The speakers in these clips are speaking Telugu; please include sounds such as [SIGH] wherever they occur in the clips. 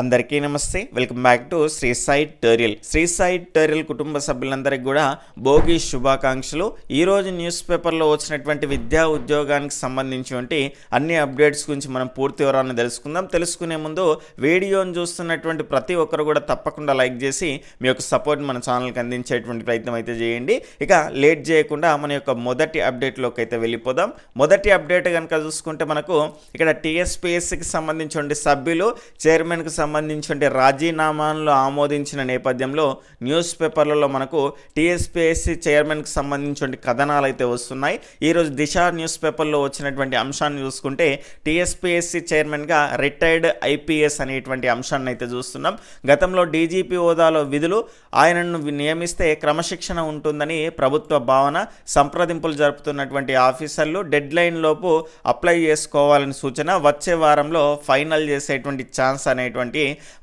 అందరికీ నమస్తే. Welcome back to Shri Sai tutorial Shri Sai tutorial కుటుంబ సభ్యులందరికీ కూడా భోగి శుభాకాంక్షలు. ఈరోజు న్యూస్ పేపర్లో వచ్చినటువంటి విద్యా ఉద్యోగానికి సంబంధించినటువంటి అన్ని అప్డేట్స్ గురించి మనం పూర్తి వివరాలను తెలుసుకుందాం. తెలుసుకునే ముందు వీడియోను చూస్తున్నటువంటి ప్రతి ఒక్కరు కూడా తప్పకుండా లైక్ చేసి మీ యొక్క సపోర్ట్ మన ఛానల్కి అందించేటువంటి ప్రయత్నం అయితే చేయండి. ఇక లేట్ చేయకుండా మన యొక్క మొదటి అప్డేట్లోకి అయితే వెళ్ళిపోదాం. మొదటి అప్డేట్ కనుక చూసుకుంటే మనకు ఇక్కడ టీఎస్పీఎస్సికి సంబంధించిన సభ్యులు చైర్మన్కి సంబంధించిన రాజీనామాలను ఆమోదించిన నేపథ్యంలో న్యూస్ పేపర్లలో మనకు టీఎస్పీఎస్సీ చైర్మన్కి సంబంధించిన కథనాలు అయితే వస్తున్నాయి ఈరోజు దిశ న్యూస్ పేపర్లో వచ్చినటువంటి అంశాన్ని చూసుకుంటే టీఎస్పీఎస్సీ చైర్మన్గా రిటైర్డ్ ఐపీఎస్ అనేటువంటి అంశాన్ని అయితే చూస్తున్నాం. గతంలో డీజీపీ హోదాలో విధులు ఆయనను నియమిస్తే క్రమశిక్షణ ఉంటుందని ప్రభుత్వ భావన సంప్రదింపులు జరుపుతున్నటువంటి ఆఫీసర్లు డెడ్ లైన్ లోపు అప్లై చేసుకోవాలని సూచన వచ్చే వారంలో ఫైనల్ చేసేటువంటి ఛాన్స్ అనేటువంటి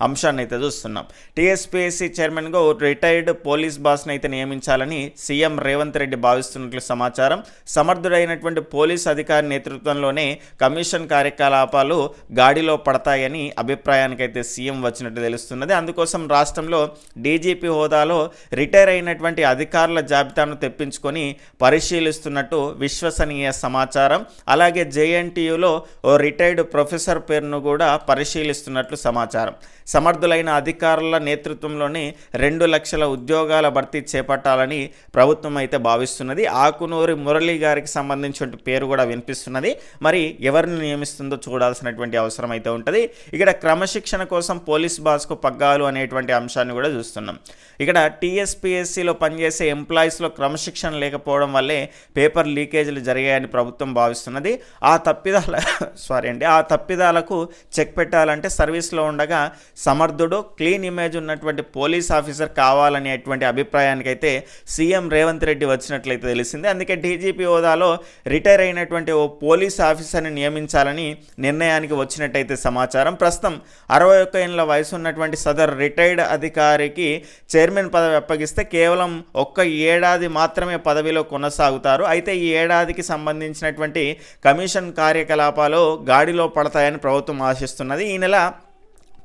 అంశాన్ని అయితే చూస్తున్నాం. టీఎస్పీఎస్సీ చైర్మన్గా రిటైర్డ్ పోలీస్ బాస్ని అయితే నియమించాలని సీఎం రేవంత్ రెడ్డి భావిస్తున్నట్లు సమాచారం. సమర్థుడైనటువంటి పోలీస్ అధికారి నేతృత్వంలోనే కమిషన్ కార్యకలాపాలు గాడిలో పడతాయని అభిప్రాయానికైతే సీఎం వచ్చినట్టు తెలుస్తున్నది. అందుకోసం రాష్ట్రంలో డీజీపీ హోదాలో రిటైర్ అయినటువంటి అధికారుల జాబితాను తెప్పించుకొని పరిశీలిస్తున్నట్టు విశ్వసనీయ సమాచారం. అలాగే జేఎన్టీయులో ఓ రిటైర్డ్ ప్రొఫెసర్ పేరును కూడా పరిశీలిస్తున్నట్లు సమాచారం. సమాచారం సమర్థులైన అధికారుల నేతృత్వంలోనే రెండు లక్షల ఉద్యోగాల భర్తీ చేపట్టాలని ప్రభుత్వం అయితే భావిస్తున్నది. ఆకునూరి మురళి గారికి సంబంధించిన పేరు కూడా వినిపిస్తున్నది. మరి ఎవరిని నియమిస్తుందో చూడాల్సినటువంటి అవసరం అయితే ఉంటుంది. ఇక్కడ క్రమశిక్షణ కోసం పోలీస్ బాస్కు పగ్గాలు అనేటువంటి అంశాన్ని కూడా చూస్తున్నాం. ఇక్కడ టీఎస్పీఎస్సీలో పనిచేసే ఎంప్లాయీస్లో క్రమశిక్షణ లేకపోవడం వల్లే పేపర్ లీకేజీలు జరిగాయని ప్రభుత్వం భావిస్తున్నది. ఆ తప్పిదాల [LAUGHS] సారీ అండి ఆ తప్పిదాలకు చెక్ పెట్టాలంటే సర్వీస్లో ఉండగా సమర్థుడు క్లీన్ ఇమేజ్ ఉన్నటువంటి పోలీస్ ఆఫీసర్ కావాలనేటువంటి అభిప్రాయానికైతే సీఎం రేవంత్ రెడ్డి వచ్చినట్లయితే తెలిసింది. అందుకే డీజీపీ హోదాలో రిటైర్ అయినటువంటి ఓ పోలీస్ ఆఫీసర్ని నియమించాలని నిర్ణయానికి వచ్చినట్టయితే సమాచారం. ప్రస్తుతం అరవై ఒక్క ఏళ్ళ వయసు ఉన్నటువంటి సదర్ రిటైర్డ్ అధికారికి చైర్మన్ పదవి అప్పగిస్తే కేవలం ఒక్క ఏడాది మాత్రమే పదవిలో కొనసాగుతారు. అయితే ఈ ఏడాదికి సంబంధించినటువంటి కమిషన్ కార్యకలాపాలు గాడిలో పడతాయని ప్రభుత్వం ఆశిస్తున్నది. ఈ నెల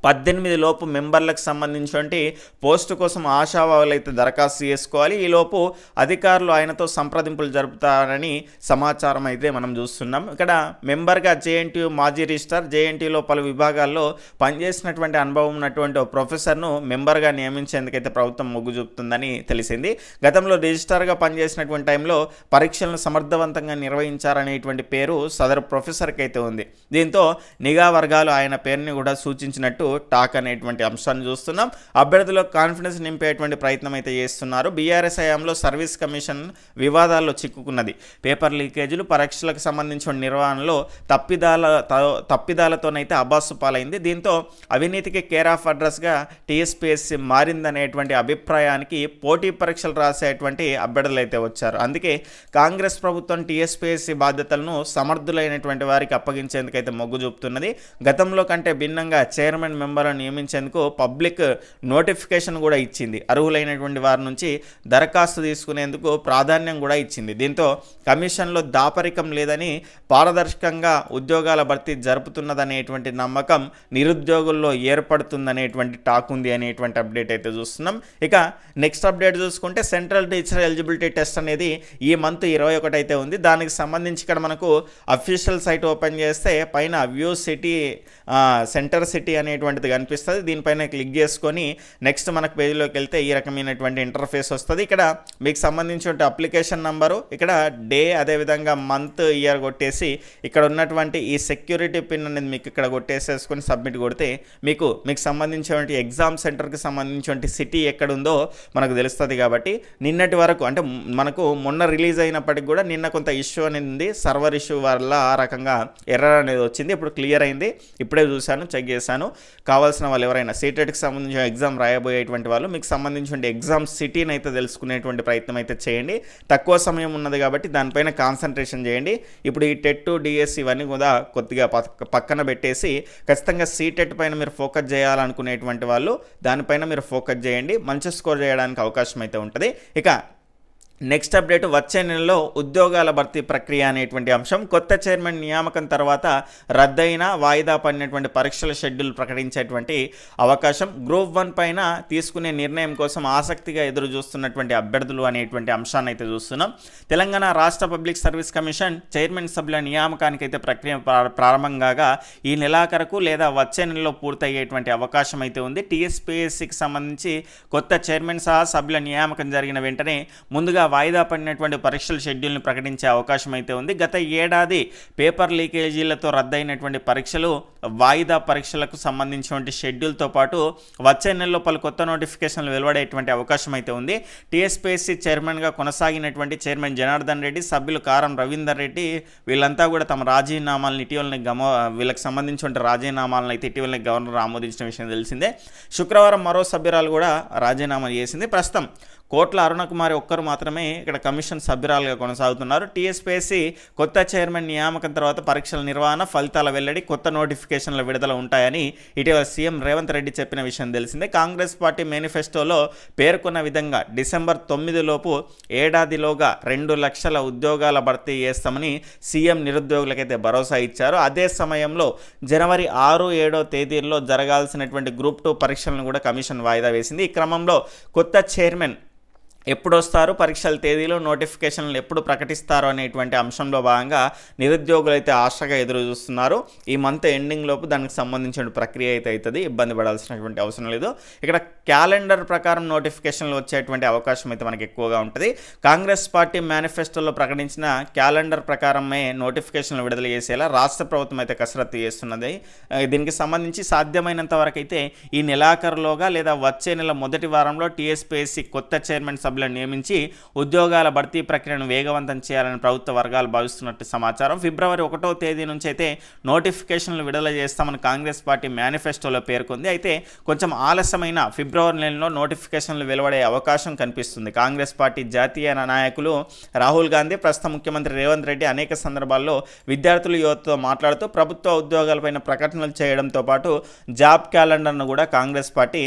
పద్దెనిమిది లోపు మెంబర్లకు సంబంధించినటువంటి పోస్టు కోసం ఆశావాహులు అయితే దరఖాస్తు చేసుకోవాలి. ఈ లోపు అధికారులు ఆయనతో సంప్రదింపులు జరుపుతారని సమాచారం అయితే మనం చూస్తున్నాం. ఇక్కడ మెంబర్గా జేఎన్టీయూ మాజీ రిజిస్టర్ జేఎన్టీయూలో పలు విభాగాల్లో పనిచేసినటువంటి అనుభవం ఉన్నటువంటి ఓ ప్రొఫెసర్ను మెంబర్గా నియమించేందుకైతే ప్రభుత్వం మొగ్గు చూపుతుందని తెలిసింది. గతంలో రిజిస్టర్గా పనిచేసినటువంటి టైంలో పరీక్షలను సమర్థవంతంగా నిర్వహించారనేటువంటి పేరు సదరు ప్రొఫెసర్కి అయితే ఉంది. దీంతో నిఘా వర్గాలు ఆయన పేరుని కూడా సూచించినట్టు టాక్ అనేటువంటి అంశాన్ని చూస్తున్నాం. అభ్యర్థుల్లో కాన్ఫిడెన్స్ నింపేటువంటి ప్రయత్నం అయితే చేస్తున్నారు. బీఆర్ఎస్ హయాంలో సర్వీస్ కమిషన్ వివాదాల్లో చిక్కుకున్నది. పేపర్ లీకేజీలు పరీక్షలకు సంబంధించిన నిర్వహణలో తప్పిదాల తప్పిదాలతోనైతే అబాసు పాలైంది. దీంతో అవినీతికి కేర్ ఆఫ్ అడ్రస్గా టీఎస్పీఎస్సీ మారిందనేటువంటి అభిప్రాయానికి పోటీ పరీక్షలు రాసేటువంటి అభ్యర్థులు అయితే వచ్చారు. అందుకే కాంగ్రెస్ ప్రభుత్వం టీఎస్పీఎస్సీ బాధ్యతలను సమర్థులైనటువంటి వారికి అప్పగించేందుకైతే మొగ్గు చూపుతున్నది. గతంలో కంటే భిన్నంగా చైర్మన్ మెంబర్లను నియమించేందుకు పబ్లిక్ నోటిఫికేషన్ కూడా ఇచ్చింది. అర్హులైనటువంటి వారి నుంచి దరఖాస్తు తీసుకునేందుకు ప్రాధాన్యం కూడా ఇచ్చింది. దీంతో కమిషన్లో దాపరికం లేదని పారదర్శకంగా ఉద్యోగాల భర్తీ జరుపుతున్నదనేటువంటి నమ్మకం నిరుద్యోగుల్లో ఏర్పడుతుందనేటువంటి టాక్ ఉంది అనేటువంటి అప్డేట్ అయితే చూస్తున్నాం. ఇక నెక్స్ట్ అప్డేట్ చూసుకుంటే సెంట్రల్ టీచర్ ఎలిజిబిలిటీ టెస్ట్ అనేది ఈ మంత్ ఇరవై ఒకటి అయితే ఉంది. దానికి సంబంధించి ఇక్కడ మనకు అఫీషియల్ సైట్ ఓపెన్ చేస్తే పైన వ్యూ సిటీ సెంటర్ సిటీ అనేటువంటిది కనిపిస్తుంది. దీనిపైన క్లిక్ చేసుకొని నెక్స్ట్ మనకు పేజీలోకి వెళ్తే ఈ రకమైనటువంటి ఇంటర్ఫేస్ వస్తుంది. ఇక్కడ మీకు సంబంధించిన అప్లికేషన్ నంబరు ఇక్కడ డే అదేవిధంగా మంత్ ఇయర్ కొట్టేసి ఇక్కడ ఉన్నటువంటి ఈ సెక్యూరిటీ పిన్ అనేది మీకు ఇక్కడ కొట్టేసేసుకొని సబ్మిట్ కొడితే మీకు మీకు సంబంధించినటువంటి ఎగ్జామ్ సెంటర్కి సంబంధించినటువంటి సిటీ ఎక్కడుందో మనకు తెలుస్తుంది కాబట్టి నిన్నటి వరకు అంటే మనకు మొన్న రిలీజ్ అయినప్పటికి కూడా నిన్న కొంత ఇష్యూ అనేది. ఉంది సర్వర్ ఇష్యూ వల్ల ఆ రకంగా ఎర్రర్ అనేది వచ్చింది. ఇప్పుడు క్లియర్ అయింది. ఇప్పుడే చూశాను చెక్ చేశాను. కావాల్సిన వాళ్ళు ఎవరైనా సీటెట్కి సంబంధించిన ఎగ్జామ్ రాయబోయేటువంటి వాళ్ళు మీకు సంబంధించిన ఎగ్జామ్ సిటీని అయితే తెలుసుకునేటువంటి ప్రయత్నం అయితే చేయండి. తక్కువ సమయం ఉన్నది కాబట్టి దానిపైన కాన్సన్ట్రేషన్ చేయండి. ఇప్పుడు ఈ టెట్ డిఎస్ ఇవన్నీ కూడా కొద్దిగా పక్క- పక్కన పెట్టేసి ఖచ్చితంగా సీటెట్ పైన మీరు ఫోకస్ చేయాలనుకునేటువంటి వాళ్ళు దానిపైన మీరు ఫోకస్ చేయండి. మంచి స్కోర్ చేయడానికి అవకాశం అయితే ఉంటుంది. ఇక నెక్స్ట్ అప్డేట్ వచ్చే నెలలో ఉద్యోగాల భర్తీ ప్రక్రియ అనేటువంటి అంశం. కొత్త చైర్మన్ నియామకం తర్వాత రద్దయిన వాయిదా పడినటువంటి పరీక్షల షెడ్యూల్ ప్రకటించేటువంటి అవకాశం. గ్రూప్ వన్ పైన తీసుకునే నిర్ణయం కోసం ఆసక్తిగా ఎదురు చూస్తున్నటువంటి అభ్యర్థులు అనేటువంటి అంశాన్ని అయితే చూస్తున్నాం. తెలంగాణ రాష్ట్ర పబ్లిక్ సర్వీస్ కమిషన్ చైర్మన్ సభ్యుల నియామకానికి అయితే ప్రక్రియ ప్రారంభం కాగా ఈ నెలాఖరకు లేదా వచ్చే నెలలో పూర్తయ్యేటువంటి అవకాశం అయితే ఉంది. టీఎస్పీఎస్సికి సంబంధించి కొత్త చైర్మన్ సహా సభ్యుల నియామకం జరిగిన వెంటనే ముందుగా వాయిదా పడినటువంటి పరీక్షల షెడ్యూల్ని ప్రకటించే అవకాశం అయితే ఉంది. గత ఏడాది పేపర్ లీకేజీలతో రద్దయినటువంటి పరీక్షలు వాయిదా పరీక్షలకు సంబంధించినటువంటి షెడ్యూల్తో పాటు వచ్చే నెలలో పలు కొత్త నోటిఫికేషన్లు వెలువడేటువంటి అవకాశం అయితే ఉంది. టీఎస్పీఎస్సీ చైర్మన్గా కొనసాగినటువంటి చైర్మన్ జనార్దన్ రెడ్డి సభ్యులు కారం రవీందర్ రెడ్డి వీళ్ళంతా కూడా తమ రాజీనామాలను ఇటీవలనే గమ వీళ్ళకి సంబంధించిన రాజీనామాలను అయితే ఇటీవలనే గవర్నర్ ఆమోదించిన విషయం తెలిసిందే. శుక్రవారం మరో సభ్యురాలు కూడా రాజీనామా చేసింది. ప్రస్తుతం కోట్ల అరుణకుమారి ఒక్కరు మాత్రమే ఇక్కడ కమిషన్ సభ్యురాలుగా కొనసాగుతున్నారు. టీఎస్పీఎస్సీ కొత్త చైర్మన్ నియామకం తర్వాత పరీక్షల నిర్వహణ ఫలితాల వెల్లడి కొత్త నోటిఫికేషన్ల విడుదల ఉంటాయని ఇటీవల సీఎం రేవంత్ రెడ్డి చెప్పిన విషయం తెలిసిందే. కాంగ్రెస్ పార్టీ మేనిఫెస్టోలో పేర్కొన్న విధంగా డిసెంబర్ తొమ్మిదిలోపు ఏడాదిలోగా రెండు లక్షల ఉద్యోగాల భర్తీ చేస్తామని సీఎం నిరుద్యోగులకైతే భరోసా ఇచ్చారు. అదే సమయంలో జనవరి ఆరు ఏడో తేదీల్లో జరగాల్సినటువంటి గ్రూప్ టూ పరీక్షలను కూడా కమిషన్ వాయిదా వేసింది. ఈ క్రమంలో కొత్త చైర్మన్ ఎప్పుడు వస్తారు పరీక్షల తేదీలు నోటిఫికేషన్లు ఎప్పుడు ప్రకటిస్తారు అనేటువంటి అంశంలో భాగంగా నిరుద్యోగులు అయితే ఆశగా ఎదురు చూస్తున్నారు ఈ మంత్ ఎండింగ్ లోపు దానికి సంబంధించిన ప్రక్రియ అయితే అవుతుంది ఇబ్బంది పడాల్సినటువంటి అవసరం లేదు. ఇక్కడ క్యాలెండర్ ప్రకారం నోటిఫికేషన్లు వచ్చేటువంటి అవకాశం అయితే మనకి ఎక్కువగా ఉంటుంది. కాంగ్రెస్ పార్టీ మేనిఫెస్టోలో ప్రకటించిన క్యాలెండర్ ప్రకారమే నోటిఫికేషన్లు విడుదల చేసేలా రాష్ట్ర ప్రభుత్వం అయితే కసరత్తు చేస్తున్నది. దీనికి సంబంధించి సాధ్యమైనంత వరకు అయితే ఈ నెలాఖరులోగా లేదా వచ్చే నెల మొదటి వారంలో టీఎస్పీఎస్సీ కొత్త చైర్మన్ సభ్యులను నియమించి ఉద్యోగాల భర్తీ ప్రక్రియను వేగవంతం చేయాలని ప్రభుత్వ వర్గాలు భావిస్తున్నట్టు సమాచారం. ఫిబ్రవరి ఒకటో తేదీ నుంచి అయితే నోటిఫికేషన్లు విడుదల చేస్తామని కాంగ్రెస్ పార్టీ మేనిఫెస్టోలో పేర్కొంది. అయితే కొంచెం ఆలస్యమైన ఫిబ్రవరి నెలలో నోటిఫికేషన్లు వెలువడే అవకాశం కనిపిస్తుంది. కాంగ్రెస్ పార్టీ జాతీయ నాయకులు రాహుల్ గాంధీ ప్రస్తుత ముఖ్యమంత్రి రేవంత్ రెడ్డి అనేక సందర్భాల్లో విద్యార్థులు యువతతో మాట్లాడుతూ ప్రభుత్వ ఉద్యోగాలపైన ప్రకటనలు చేయడంతో పాటు జాబ్ క్యాలెండర్ను కూడా కాంగ్రెస్ పార్టీ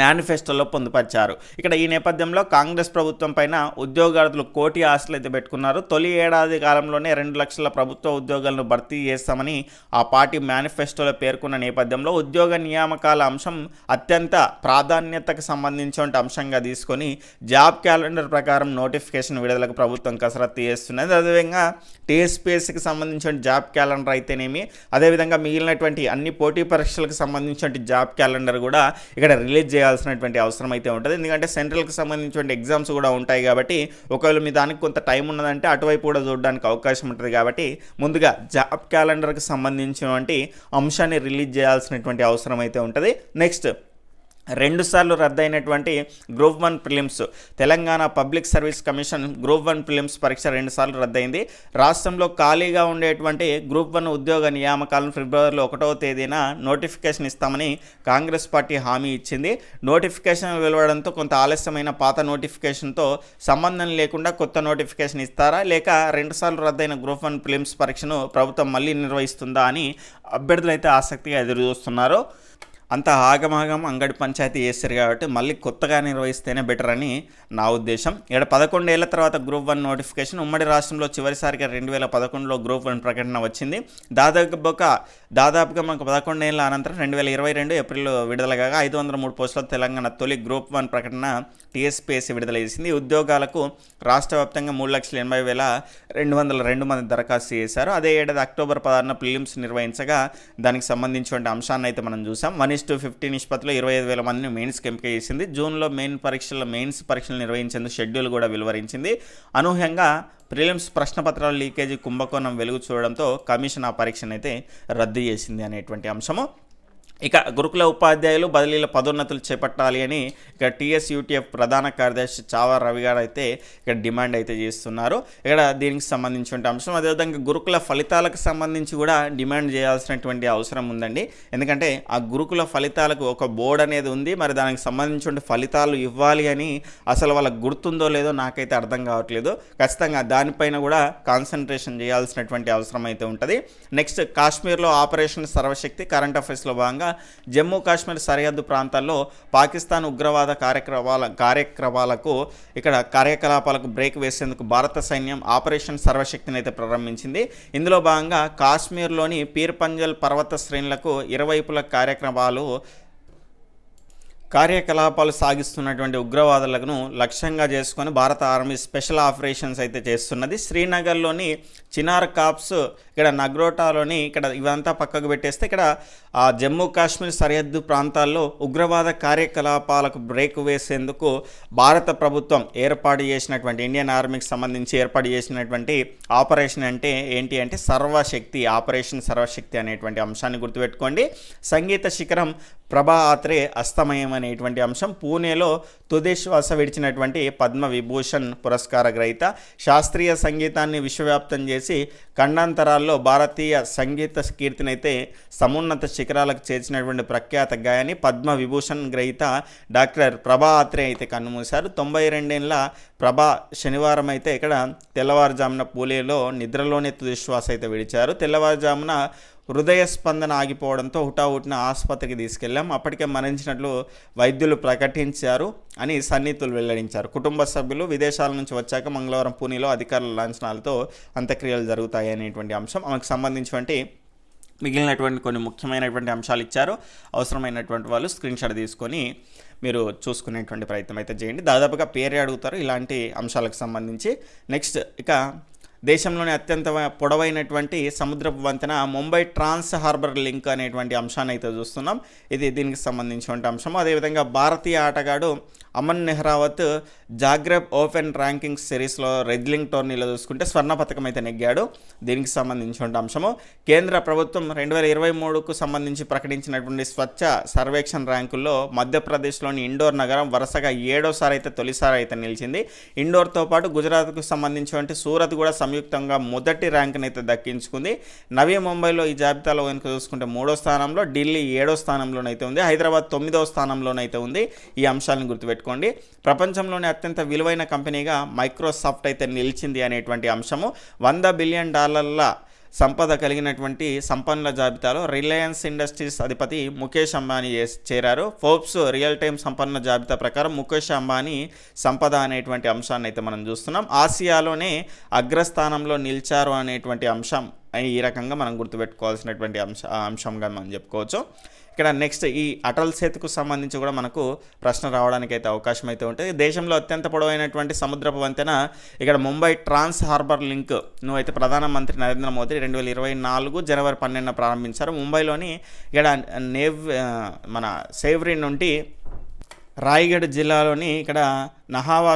మేనిఫెస్టోలో పొందుపరిచారు. ఇక్కడ ఈ నేపథ్యంలో కాంగ్రెస్ ప్రభుత్వం పైన ఉద్యోగార్థులు కోటి ఆశలు అయితే పెట్టుకున్నారు. తొలి ఏడాది కాలంలోనే రెండు లక్షల ప్రభుత్వ ఉద్యోగాలను భర్తీ చేస్తామని ఆ పార్టీ మేనిఫెస్టోలో పేర్కొన్న నేపథ్యంలో ఉద్యోగ నియామకాల అంశం అత్యంత ప్రాధాన్యతకు సంబంధించిన అంశంగా తీసుకొని జాబ్ క్యాలెండర్ ప్రకారం నోటిఫికేషన్ విడుదలకు ప్రభుత్వం కసరత్తు చేస్తున్నది. అదేవిధంగా టీఎస్పీఎస్సికి సంబంధించిన జాబ్ క్యాలెండర్ అయితేనేమి అదేవిధంగా మిగిలినటువంటి అన్ని పోటీ పరీక్షలకు సంబంధించిన జాబ్ క్యాలెండర్ కూడా ఇక్కడ రిలీజ్ చేయాల్సినటువంటి అవసరం అయితే ఉంటుంది. ఎందుకంటే సెంట్రల్కి సంబంధించిన ఎగ్జామ్స్ కూడా ఉంటాయి కాబట్టి ఒకవేళ మీ దానికి కొంత టైం ఉన్నదంటే అటువైపు కూడా చూడడానికి అవకాశం ఉంటుంది కాబట్టి ముందుగా జాబ్ క్యాలెండర్కి సంబంధించినటువంటి అంశాన్ని రిలీజ్ చేయాల్సినటువంటి అవసరం అయితే ఉంటుంది. నెక్స్ట్ రెండుసార్లు రద్దయినటువంటి group one prelims Telangana public service commission group one prelims పరీక్ష రెండుసార్లు రద్దయింది. రాష్ట్రంలో ఖాళీగా ఉండేటువంటి గ్రూప్ వన్ ఉద్యోగ నియామకాలను ఫిబ్రవరిలో ఒకటవ తేదీన నోటిఫికేషన్ ఇస్తామని కాంగ్రెస్ పార్టీ హామీ ఇచ్చింది. నోటిఫికేషన్ వెలువడంతో కొంత ఆలస్యమైన పాత నోటిఫికేషన్తో సంబంధం లేకుండా కొత్త నోటిఫికేషన్ ఇస్తారా? లేక రెండుసార్లు రద్దయిన గ్రూప్ వన్ ప్రిలిమ్స్ పరీక్షను ప్రభుత్వం మళ్ళీ నిర్వహిస్తుందా అని అభ్యర్థులైతే ఆసక్తిగా ఎదురు చూస్తున్నారు అంత ఆగమాగం అంగడి పంచాయతీ చేస్తారు కాబట్టి మళ్ళీ కొత్తగా నిర్వహిస్తేనే బెటర్ అని నా ఉద్దేశం. ఇక్కడ పదకొండేళ్ళ తర్వాత గ్రూప్ వన్ నోటిఫికేషన్ ఉమ్మడి రాష్ట్రంలో చివరిసారిగా రెండు వేల పదకొండులో గ్రూప్ వన్ ప్రకటన వచ్చింది. దాదాపుగా దాదాపుగా మనకు పదకొండేళ్ళ అనంతరం రెండు వేల ఇరవై రెండు ఏప్రిల్ విడుదల కాగా ఐదు వందల మూడు పోస్టుల తెలంగాణ తొలి గ్రూప్ వన్ ప్రకటన టీఎస్పీఎస్సీ విడుదల చేసింది. ఉద్యోగాలకు రాష్ట్ర వ్యాప్తంగా మూడు లక్షల ఎనభై వేల రెండు వందల రెండు మంది దరఖాస్తు చేశారు. అదే ఏడాది అక్టోబర్ పదహారున ప్రిలిమ్స్ నిర్వహించగా దానికి సంబంధించిన అంశాన్ని అయితే మనం చూసాం. వన్ ఇస్ టు ఫిఫ్టీ నిష్పత్తిలో ఇరవై ఐదు వేల మందిని మెయిన్స్కి ఎంపిక చేసింది. జూన్లో మెయిన్ పరీక్షల మెయిన్స్ పరీక్షలు నిర్వహించేందుకు షెడ్యూల్ కూడా వెలువరించింది. అనూహ్యంగా ప్రిలిమ్స్ ప్రశ్నపత్రాల లీకేజీ కుంభకోణం వెలుగు చూడడంతో కమిషన్ ఆ పరీక్షను అయితే రద్దు చేసింది అనేటువంటి అంశము. ఇక గురుకుల ఉపాధ్యాయులు బదిలీల పదోన్నతులు చేపట్టాలి అని ఇక్కడ టీఎస్ యూటీఎఫ్ ప్రధాన కార్యదర్శి చావా రవి గారు అయితే ఇక్కడ డిమాండ్ అయితే చేస్తున్నారు. ఇక్కడ దీనికి సంబంధించిన అంశం అదేవిధంగా గురుకుల ఫలితాలకు సంబంధించి కూడా డిమాండ్ చేయాల్సినటువంటి అవసరం ఉందండి. ఎందుకంటే ఆ గురుకుల ఫలితాలకు ఒక బోర్డు అనేది ఉంది. మరి దానికి సంబంధించిన ఫలితాలు ఇవ్వాలి అని అసలు వాళ్ళకి గుర్తుందో లేదో నాకైతే అర్థం కావట్లేదు. ఖచ్చితంగా దానిపైన కూడా కాన్సన్ట్రేషన్ చేయాల్సినటువంటి అవసరం అయితే ఉంటుంది. నెక్స్ట్ కాశ్మీర్లో ఆపరేషన్ సర్వశక్తి కరెంట్ అఫైర్స్లో భాగంగా అదేవిధంగా జమ్మూ కాశ్మీర్ సరిహద్దు ప్రాంతాల్లో పాకిస్తాన్ ఉగ్రవాద కార్యక్రమాల కార్యక్రమాలకు ఇక్కడ కార్యకలాపాలకు బ్రేక్ వేసేందుకు భారత సైన్యం ఆపరేషన్ సర్వశక్తిని అయితే ప్రారంభించింది. ఇందులో భాగంగా కాశ్మీర్లోని పీర్ పంజల్ పర్వత శ్రేణులకు ఇరువైపుల కార్యక్రమాలు కార్యకలాపాలు సాగిస్తున్నటువంటి ఉగ్రవాదులను లక్ష్యంగా చేసుకొని భారత ఆర్మీ స్పెషల్ ఆపరేషన్స్ అయితే చేస్తున్నది. శ్రీనగర్లోని చినార్ కాప్స్ ఇక్కడ నగ్రోటాలోని ఇక్కడ ఇవంతా పక్కకు పెట్టేస్తే ఇక్కడ ఆ జమ్మూ కాశ్మీర్ సరిహద్దు ప్రాంతాల్లో ఉగ్రవాద కార్యకలాపాలకు బ్రేక్ వేసేందుకు భారత ప్రభుత్వం ఏర్పాటు చేసినటువంటి ఇండియన్ ఆర్మీకి సంబంధించి ఏర్పాటు చేసినటువంటి ఆపరేషన్ అంటే ఏంటి అంటే సర్వశక్తి ఆపరేషన్ సర్వశక్తి అనేటువంటి అంశాన్ని గుర్తుపెట్టుకోండి. సంగీత శిఖరం ప్రభా ఆత్రే అస్తమయం అనేటువంటి అంశం. పూణేలో తుది శ్వాస విడిచినటువంటి పద్మ విభూషణ్ పురస్కార గ్రహీత శాస్త్రీయ సంగీతాన్ని విశ్వవ్యాప్తం చేసి ఖండాంతరాలు ఖండాంతరాల్లో భారతీయ సంగీత కీర్తినైతే సమున్నత శిఖరాలకు చేర్చినటువంటి ప్రఖ్యాత గాయని పద్మ విభూషణ్ గ్రహీత డాక్టర్ ప్రభా ఆత్రే అయితే కన్నుమూశారు తొంభై రెండేళ్ళ ప్రభా శనివారం అయితే ఇక్కడ తెల్లవారుజామున పూలేలో నిద్రలోనే తుదిశ్వాస అయితే విడిచారు. తెల్లవారుజామున హృదయ స్పందన ఆగిపోవడంతో హుటాహుటిన ఆసుపత్రికి తీసుకెళ్ళాం. అప్పటికే మరణించినట్లు వైద్యులు ప్రకటించారు అని సన్నిహితులు వెల్లడించారు. కుటుంబ సభ్యులు విదేశాల నుంచి వచ్చాక మంగళవారం పూణేలో అధికారుల లాంఛనాలతో అంత్యక్రియలు జరుగుతాయి అనేటువంటి అంశం ఆమెకు సంబంధించినటువంటి మిగిలినటువంటి కొన్ని ముఖ్యమైనటువంటి అంశాలు ఇచ్చారు. అవసరమైనటువంటి వాళ్ళు స్క్రీన్ షాట్ తీసుకొని మీరు చూసుకునేటువంటి ప్రయత్నం అయితే చేయండి. దాదాపుగా పేరే అడుగుతారు ఇలాంటి అంశాలకు సంబంధించి. నెక్స్ట్ ఇక దేశంలోనే అత్యంత పొడవైనటువంటి సముద్రపు వంతెన ముంబై ట్రాన్స్ హార్బర్ లింక్ అనేటువంటి అంశాన్ని అయితే చూస్తున్నాం. ఇది దీనికి సంబంధించినటువంటి అంశం. అదేవిధంగా భారతీయ ఆటగాడు Aman Sehrawat Zagreb open ranking సిరీస్లో రెజ్లింగ్ టోర్నీలో చూసుకుంటే స్వర్ణ పథకం అయితే నెగ్గాడు. దీనికి సంబంధించిన అంశము కేంద్ర ప్రభుత్వం రెండు వేల ఇరవై మూడుకు సంబంధించి ప్రకటించినటువంటి స్వచ్ఛ సర్వేక్షణ ర్యాంకుల్లో మధ్యప్రదేశ్లోని ఇండోర్ నగరం వరుసగా ఏడోసారి అయితే తొలిసారి అయితే నిలిచింది. ఇండోర్తో పాటు గుజరాత్కు సంబంధించినటువంటి సూరత్ కూడా సంయుక్తంగా మొదటి ర్యాంకును అయితే దక్కించుకుంది. నవీ ముంబైలో ఈ జాబితాలో కనుక చూసుకుంటే మూడో స్థానంలో ఢిల్లీ ఏడో స్థానంలోనైతే ఉంది. హైదరాబాద్ తొమ్మిదో స్థానంలోనైతే ఉంది. ఈ అంశాలను గుర్తుపెట్టుకోండి. ప్రపంచంలోనే అత్యంత విలువైన కంపెనీగా మైక్రోసాఫ్ట్ అయితే నిలిచింది అనేటువంటి అంశము. వంద బిలియన్ డాలర్ల సంపద కలిగినటువంటి సంపన్నుల జాబితాలో రిలయన్స్ ఇండస్ట్రీస్ అధిపతి ముఖేష్ అంబానీ చేరారు. ఫోర్బ్స్ రియల్ టైం సంపన్నుల జాబితా ప్రకారం ముఖేష్ అంబానీ సంపద అనేటువంటి అంశాన్ని అయితే మనం చూస్తున్నాం. ఆసియాలోనే అగ్రస్థానంలో నిలిచారు అనేటువంటి అంశం. ఈ రకంగా మనం గుర్తుపెట్టుకోవాల్సినటువంటి అంశ అంశంగా మనం చెప్పుకోవచ్చు. ఇక్కడ నెక్స్ట్ ఈ అటల్ సేతుకు సంబంధించి కూడా మనకు ప్రశ్న రావడానికి అయితే అవకాశం అయితే ఉంటుంది. దేశంలో అత్యంత పొడవైనటువంటి సముద్రపు వంతెన ఇక్కడ ముంబై ట్రాన్స్ హార్బర్ లింక్ను అయితే ప్రధానమంత్రి నరేంద్ర మోదీ రెండు వేల ఇరవై నాలుగు జనవరి పన్నెండున ప్రారంభించారు. ముంబైలోని ఇక్కడ నేవ్ మన సేవ్రీ నుండి రాయగఢ్ జిల్లాలోని ఇక్కడ నహావా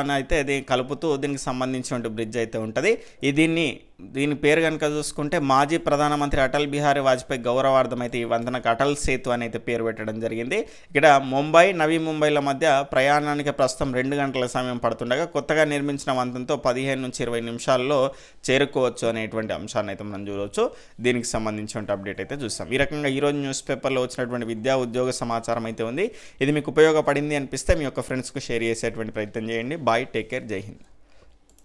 అని అయితే ఇది కలుపుతూ దీనికి సంబంధించిన బ్రిడ్జ్ అయితే ఉంటుంది. దీన్ని దీని పేరు కనుక చూసుకుంటే మాజీ ప్రధానమంత్రి అటల్ బిహారీ వాజ్పేయి గౌరవార్థం అయితే ఈ వంతనకు అటల్ సేతు అని అయితే పేరు పెట్టడం జరిగింది. ఇక్కడ ముంబై నవీ ముంబైల మధ్య ప్రయాణానికి ప్రస్తుతం రెండు గంటల సమయం పడుతుండగా కొత్తగా నిర్మించిన వంతెనతో పదిహేను నుంచి ఇరవై నిమిషాల్లో చేరుకోవచ్చు అనేటువంటి అంశాన్ని అయితే మనం చూడవచ్చు దీనికి సంబంధించిన అప్డేట్ అయితే చూస్తాం. ఈ రకంగా ఈరోజు న్యూస్ పేపర్లో వచ్చినటువంటి విద్యా ఉద్యోగ సమాచారం అయితే ఉంది. ఇది మీకు ఉపయోగపడింది అనిపిస్తే మీ యొక్క ఫ్రెండ్స్కు షేర్ చేసేటువంటి ప్రయత్నం చేయండి. బాయ్ టేక్ కేర్ జై హింద్.